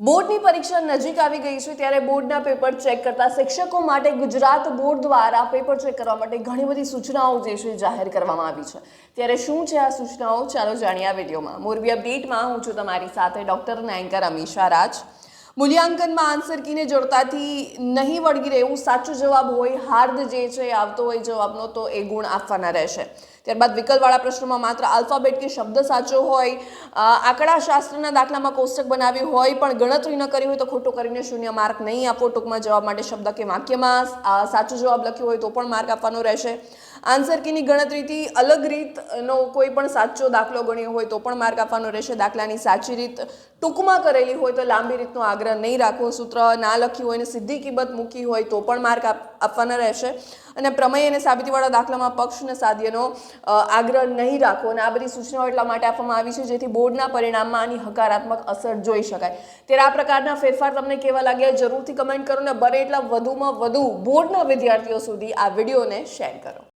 બોર્ડની પરીક્ષા નજીક આવી ગઈ છે ત્યારે બોર્ડના પેપર ચેક કરતા શિક્ષકો માટે ગુજરાત બોર્ડ દ્વારા પેપર ચેક કરવા માટે ઘણી બધી સૂચનાઓ જે છે જાહેર કરવામાં આવી છે. ત્યારે શું છે આ સૂચનાઓ? ચાલો જાણીએ આ વિડીયોમાં. મોરબી અપડેટમાં હું છું તમારી સાથે ડોક્ટર અને એન્કર અમીષા રાજ. મૂલ્યાંકનમાં આન્સર કીને જોડતાથી નહીં વળગી રહે એવું સાચો જવાબ હોય, હાર્દ જે છે આવતો હોય જવાબનો, તો એ ગુણ આપવાના રહેશે. ત્યારબાદ વિકલવાળા પ્રશ્નોમાં માત્ર આલ્ફાબેટ કે શબ્દ સાચો હોય આંકડા આંકડાશાસ્ત્રના દાખલામાં કોષ્ટક બનાવ્યું હોય, પણ ગણતરી ન કરી હોય તો ખોટું કરીને શૂન્ય માર્ક નહીં આપો. ટૂંકમાં જવાબ માટે શબ્દ કે વાક્યમાં સાચો જવાબ લખ્યો હોય તો પણ માર્ક આપવાનો રહેશે. આન્સર કીની ગણતરીથી અલગ રીતનો કોઈ પણ સાચો દાખલો ગણ્યો હોય તો પણ માર્ક આપવાનો રહેશે. દાખલાની સાચી રીત ટૂંકમાં કરેલી હોય તો લાંબી રીતનો આગ્રહ નહીં રાખવો, સૂત્ર ના લખ્યું હોય ને સીધી કિંમત મૂકી હોય તો પણ માર્ક આપ- આપવાના રહેશે. અને પ્રમેય અને સાબિતીવાળા દાખલામાં પક્ષ અને સાધ્યનો આગ્રહ નહીં રાખવો. અને આ બધી સૂચનાઓ એટલા માટે આપવામાં આવી છે, જેથી બોર્ડના પરિણામમાં આની હકારાત્મક અસર જોઈ શકાય. ત્યારે આ પ્રકારના ફેરફાર તમને કેવા લાગ્યા જરૂરથી કમેન્ટ કરો ને બને એટલા વધુમાં વધુ બોર્ડના વિદ્યાર્થીઓ સુધી આ વિડીયોને શેર કરો.